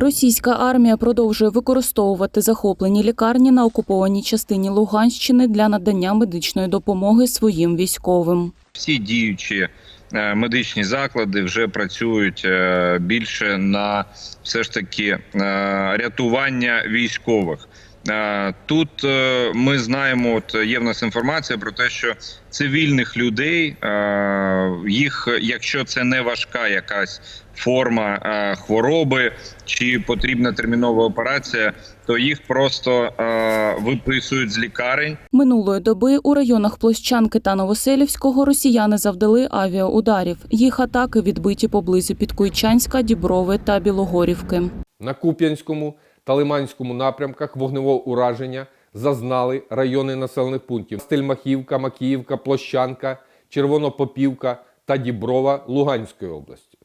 Російська армія продовжує використовувати захоплені лікарні на окупованій частині Луганщини для надання медичної допомоги своїм військовим. Всі діючі е, медичні заклади вже працюють е, більше на все ж таки е, рятування військових. Е, Тут е, ми знаємо, от є в нас інформація про те, що цивільних людей е, їх, якщо це не важка якась форма хвороби чи потрібна термінова операція, то їх просто виписують з лікарень. Минулої доби у районах Площанки та Новоселівського росіяни завдали авіаударів. Їх атаки відбиті поблизу Підкуйчанська, Діброви та Білогорівки. На Куп'янському та Лиманському напрямках вогневого ураження зазнали райони населених пунктів Стельмахівка, Макіївка, Площанка, Червонопопівка та Діброва Луганської області.